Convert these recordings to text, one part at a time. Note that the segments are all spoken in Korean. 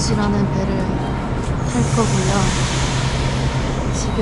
하버젯이라는 배를 탈 거고요. 지금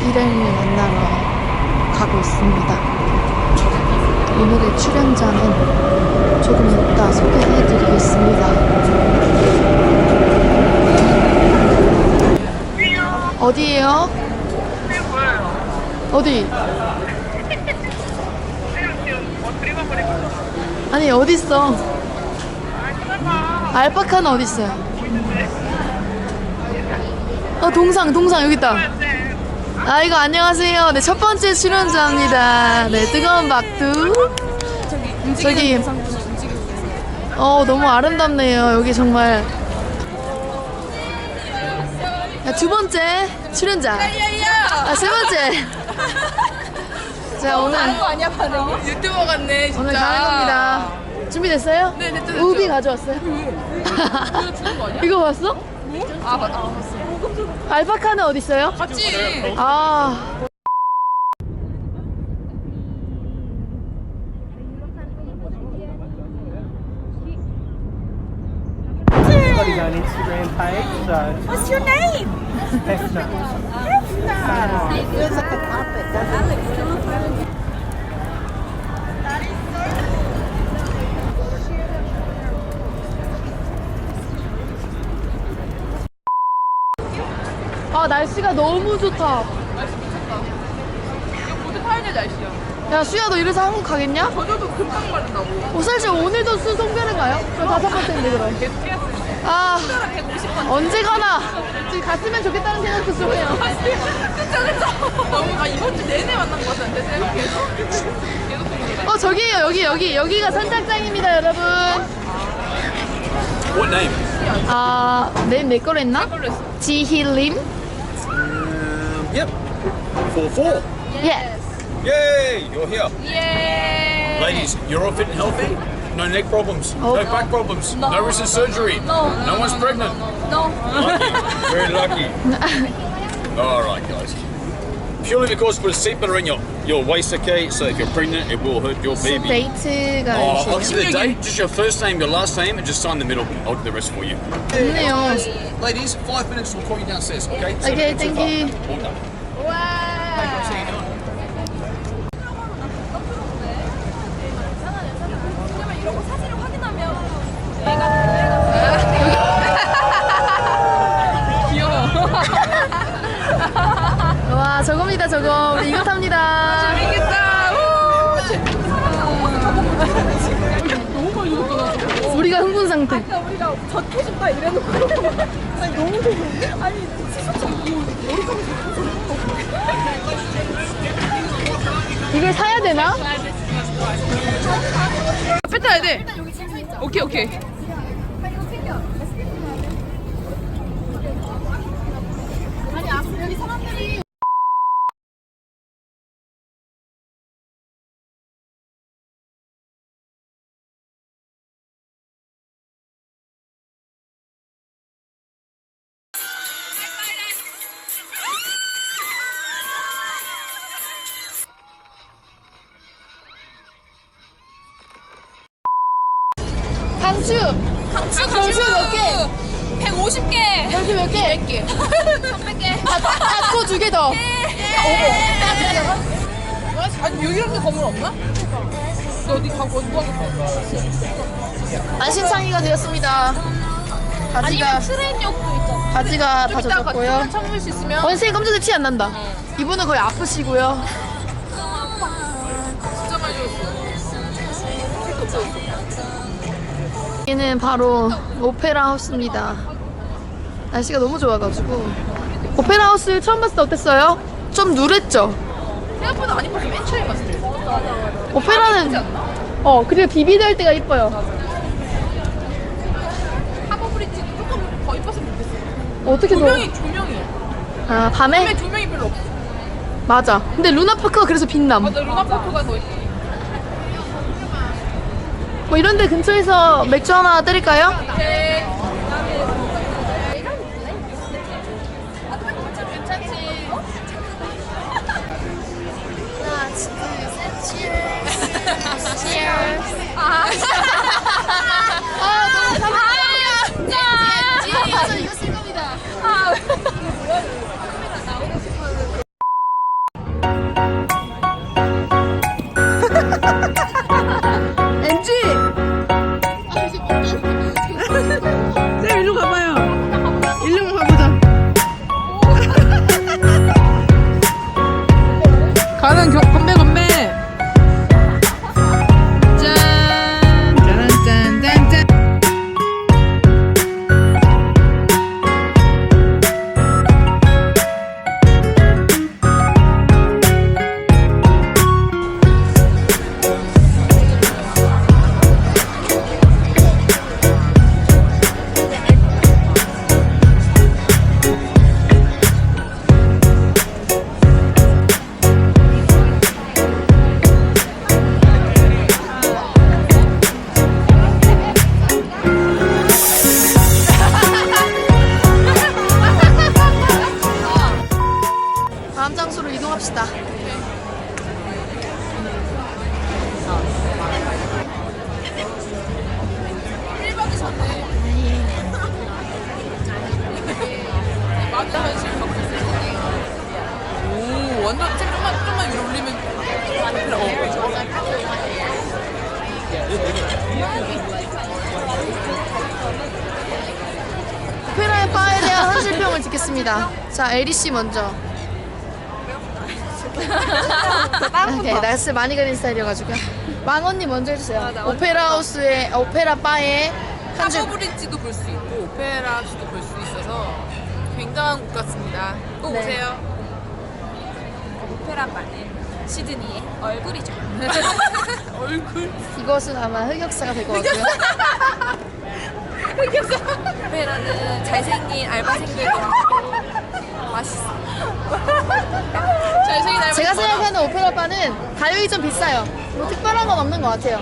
일행을 만나러 가고 있습니다. 오늘의 출연자는 조금 이따 소개해 드리겠습니다. 어디에요? 어디? 아니 어디 있어? 알파카는 어디 있어요? 어 동상 동상 여기 있다. 아 이거 안녕하세요. 네 첫 번째 출연자입니다. 네 뜨거운 박두. 저기 어 너무 아름답네요. 여기 정말. 야, 두 번째 출연자. 아, 세 번째. 자 오늘 아니야? 유튜버 같네 진짜 오늘 가는 겁니다. 준비됐어요? 네, 됐죠, 됐죠. 우비 가져왔어요? 주는 거 아니야? 이거 봤어? 아 맞다 아, 봤어 알파카는 어디 있어요? 봤지? 아. On Instagram page, so What's your name? Hefner. 아 날씨가 너무 좋다. 날씨 미쳤다 이거 보드 타야 될 날씨야 야 수야 너 이래서 한국 가겠냐? 저녁도 금방 마른다고 어, 사실 오늘도 수 송별은 가요? 그럼 다섯 번째인데 그럼. 계속 해야 아 150번 언제 가나? 지금 갔으면 좋겠다는 생각도 좀 해요. 그쵸 그쵸 너무 아 이번 주 내내 만난 거 같은데 쌤 계속 계속 보는 어 저기에요 여기 여기 여기가 선착장입니다 여러분. What name? 아 네임 내 거로 했나? 걸로 했어 지힐님? Yep. 4 4. Yes. Yay, you're here. 예 Ladies, you're all fit and healthy. No neck problems, no Oh. back problems, no, recent surgery. No. No one's pregnant. No Lucky. Very lucky. all right, guys Purely because put a seatbelt in your, your waist, okay? So if you're pregnant, it will hurt your baby. 데이트가 Oh, I'll 이제 give you the date, just your first name, your last name, and just sign the middle. I'll do the rest for you. 좋네요. Ladies, five minutes, we'll call you downstairs, okay? Okay, thank you. All done. 저거 이거 탑니다. 재밌겠다 우리가 흥분 상태. 우리가 젖해준다 이래놓고 아니 너무 좋은데? 아니 이걸 사야 되나? 뱉어야 돼 오케이 오케이 강추. 강추 강추 몇 개? 150개 강추 몇 개? 100개 300개 아, 또두 개 더. 아니 여기랑도 건물 없나? 너 어디 가고 어디 가겠다 안신창이가 되었습니다. 바지가 트레인역도 있잖아 바지가 다 젖었고요. 참을 수 있으면 원생이 깜짝이 티안 난다. 이분은 거의 아프시고요. 여기는 바로 오페라 하우스입니다. 날씨가 너무 좋아가지고 오페라 하우스 처음 봤을 때 어땠어요? 좀 누랬죠? 생각보다 안 이뻤어 맨 처음에 봤을 때 오페라는 어 그리고 비비될 때가 이뻐요. 하버 브릿지도 조금 더 이뻤으면 좋겠어 어떻게 더? 조명이 조명이 아 밤에 밤에 조명이 별로 없어 맞아. 근데 루나 파크가 그래서 빛남. 맞아 루나 파크가 더 이뻐 뭐 이런 데 근처에서 맥주 하나 때릴까요? 오 오페라의 파에 대한 현실평을 듣겠습니다. 자, 에리 씨 먼저. 오케이, 낯을 많이 가린 스타일이어가지고요. 망 언니 먼저 해주세요. 오페라 하우스의 오페라 바에 한 줄. 하버 브릿지도 볼 수 있고 오페라도 볼 수 있어서 굉장한 곳 같습니다. 꼭 네. 오세요. 오페라 바는 시드니의 얼굴이죠. 얼굴. 이것은 아마 흑역사가 될 것 같고요. 오페라는 잘생긴 알바생들도 많고 맛있어. 잘생긴 알바. 제가 생각하는 오페라 바는 가격이 좀 비싸요. 뭐 특별한 건 없는 것 같아요.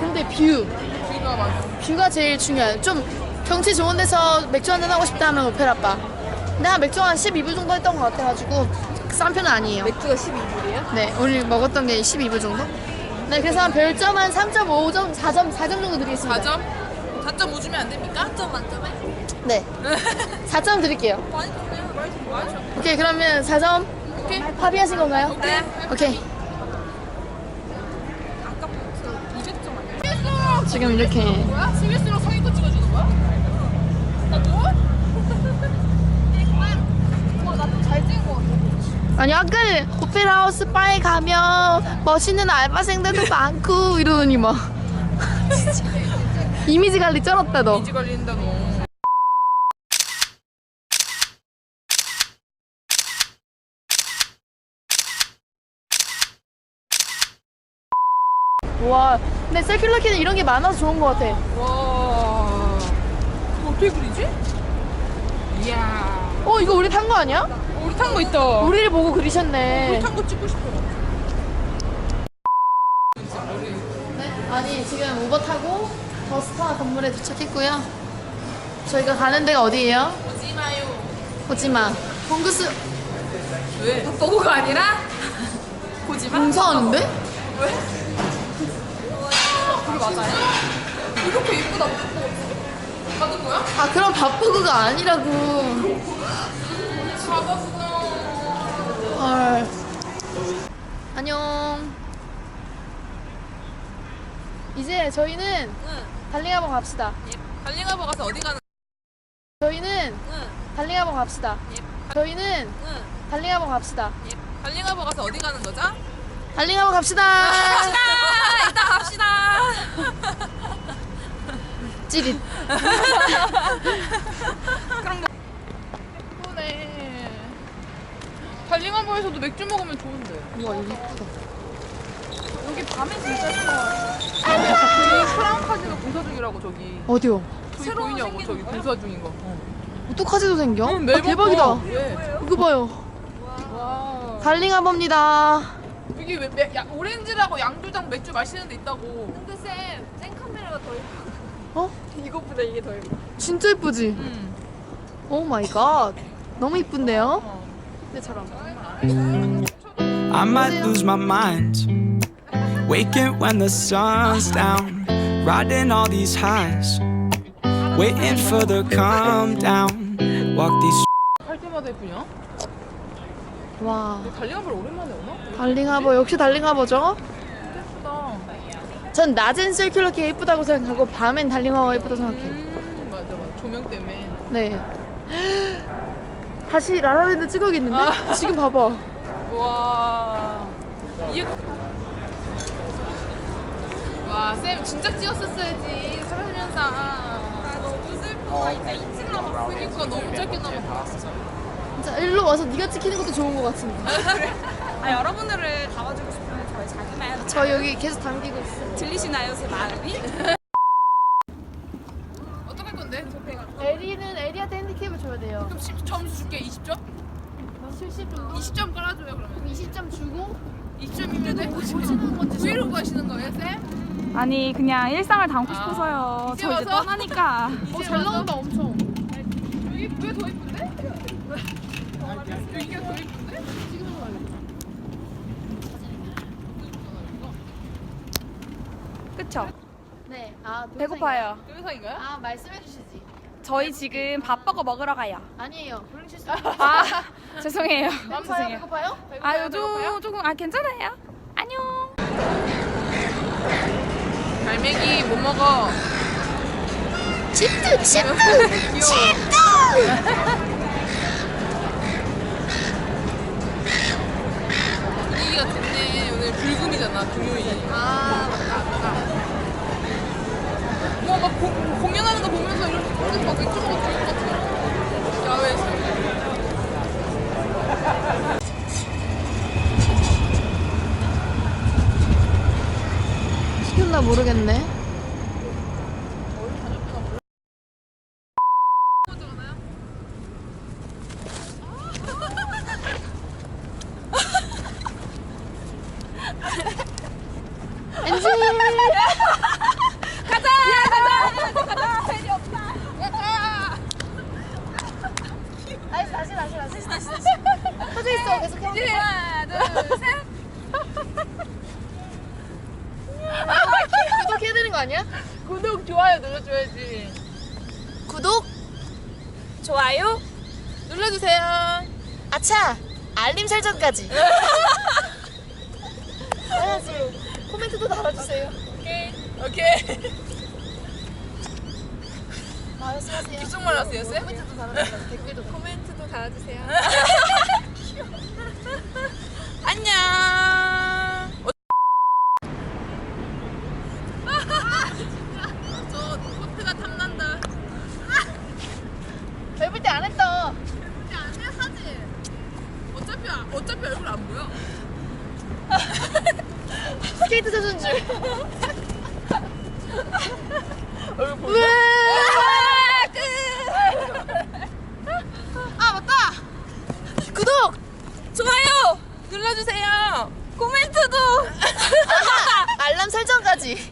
근데 뷰, 뷰가 맞아. 뷰가 제일 중요해요. 좀 경치 좋은 데서 맥주 한잔 하고 싶다 하면 오페라 바. 근데 한 맥주 한 12불 정도 했던 것 같아가지고 싼 편은 아니에요. 맥주가 12불이에요? 네, 오늘 먹었던 게 12불 정도? 네, 그래서 한 별점 한 3.5점, 4점, 4점 정도 드리겠습니다. 4점? 4.5 주면 안 됩니까? 4점 만점에? 네. 4점 드릴게요. 많이 줬네요. 오케이, 그러면 4점 오케이. 합의하신 건가요? 네. 오케이. 아까부터 200점 아니야? CBS로 지금 이렇게 뭐야? CBS로 성인권 찍어주는 거야? 나 뭐? 와, 나좀잘 찍은 거 같아. 아니 아까 오페라 하우스 바에 가면 멋있는 알바생들도 많고 이러더니 막 이미지 관리 쩔었다 너. 이지 걸린다, 너. 와, 근데 셀큘러 키는 이런 게 많아서 좋은 것 같아. 와. 이거 어떻게 그리지? 이야. 어 이거 우리 탄 거 아니야? 우리 탄 거 있다. 우리를 보고 그리셨네. 우리 탄 거 찍고 싶어. 네? 아니 지금 우버 타고 더스타 건물에 도착했고요. 저희가 가는 데가 어디예요? 오지 마요. 보지마. 봉구스 왜? 보고가 아니라? 보지 마. 공사하는데? 왜? 맞아요? 이렇게 예쁘다. 받은 거야? 아 그럼 바쁘고가 아니라고. 받았어. 헐. 안녕. 이제 저희는 달링하고 갑시다. 달링하버 가서 어디 가는 저희는 달링하고 갑시다. 저희는 달링하고 갑시다. 달링하버 가서 어디 가는 거죠? 달링하고 갑시다. 아, 이따 갑시다. 찌릿. 예쁘네. 달링하버에서도 맥주 먹으면 좋은데. 우와 여기 예쁘다. 여기 밤에 진짜 좋아. 저기 크라운 카지노 공사 중이라고 저기. 어디요? 저기 보이냐고 저기 공사 중인 거. 똑같이도 생겨? 응, 아, 매번 대박이다. 봐. 예. 이거 봐요. 와. 달링하버입니다. 여기 왜, 매, 야, 오렌지라고 양조장 맥주 마시는 데 있다고. 근데 쌤, 생 카메라가 더 예뻐. 어? 이것보다 이게 더 예뻐. 진짜 예쁘지? 응. 오 마이 갓. 너무 이쁜데요? I might lose my mind. Waking when the sun's down. Riding all these highs. Waiting for the calm down. Walk these 할 때마다 예쁘냐? 와. 달링하버 오랜만에 오나? 달링하버 역시 달링하버죠? 전 낮엔 셀큘러 키 예쁘다고 생각하고 밤엔 달링하버가 예쁘다고 생각해요. 음, 맞아, 맞아. 조명 때문에. 네. 다시 라라랜드 찍어야겠는데? 지금 봐봐. 와. 이게. 와, 쌤 진짜 찍었었어야지. 현상. 아, 너무 슬퍼. 이제 2층 남았어. 그니까 너무 짧게 남았어. 진짜 일로 와서 네가 찍히는 것도 좋은 것 같습니다. 아, 여러분들을 담아주 저 여기 계속 담기고 있어요. 들리시나요, 제 마음이? 어떡할 건데? 에리는 에리한테 핸디캡을 줘야 돼요. 그럼 10, 점수 줄게. 20점? 70 정도? 20점 깔아줘요, 그러면. 20점 주고 20점이면 돼? 브이로그 하시는 거예요, 쌤? 아니 그냥 일상을 담고 싶어서요. 이제 저 이제 와서? 떠나니까. 어, 잘 나온다, 엄청. 여기 왜더 이쁜데? 여기가 더 이쁜데? 그쵸? 네. 아, 배고파요. 동영상인가요? 아, 말씀해 주시지. 저희 지금 밥버거 먹으러 가요. 아니에요. 불행 실수. 아, 죄송해요. 네, 죄송해요. 배고파요? 배고파요? 아, 요즘 배고파요? 조금, 아, 괜찮아요. 안녕. 갈매기 못 먹어. 집도 집도 집도 분위기가 좋네. 오늘 불금이잖아, 금요일. 아, 뭐막 공연하는 거 보면서 이렇게 막 맥주 먹고 그럴 것 같아. 야외에서. 시켰나 모르겠네. 엔지 가자 가자 가자 팬이 없다. 가자. 다시 다시 터져 있어 계속 해. 하나 둘 셋. 구독해야 되는 거 아니야? 구독 좋아요 눌러줘야지. 구독 좋아요 눌러주세요. 아차 알림 설정까지. 해야지. 코멘트도 달아주세요. 오케이 오케이. 말씀하세요. 귓속말 하세요 쌤? 코멘트도 달아주세요. 댓글도. 코멘트 도 달아주세요. 안녕. 저 코트가 탐난다. 밟을 때 안 했다. 근데 안 돼, 사지. 어차피 아- 어차피 얼굴 안 보여. 스케이트 선수인 줄. 얼굴 보여. 좋아요 눌러주세요. 코멘트도 알람 설정까지.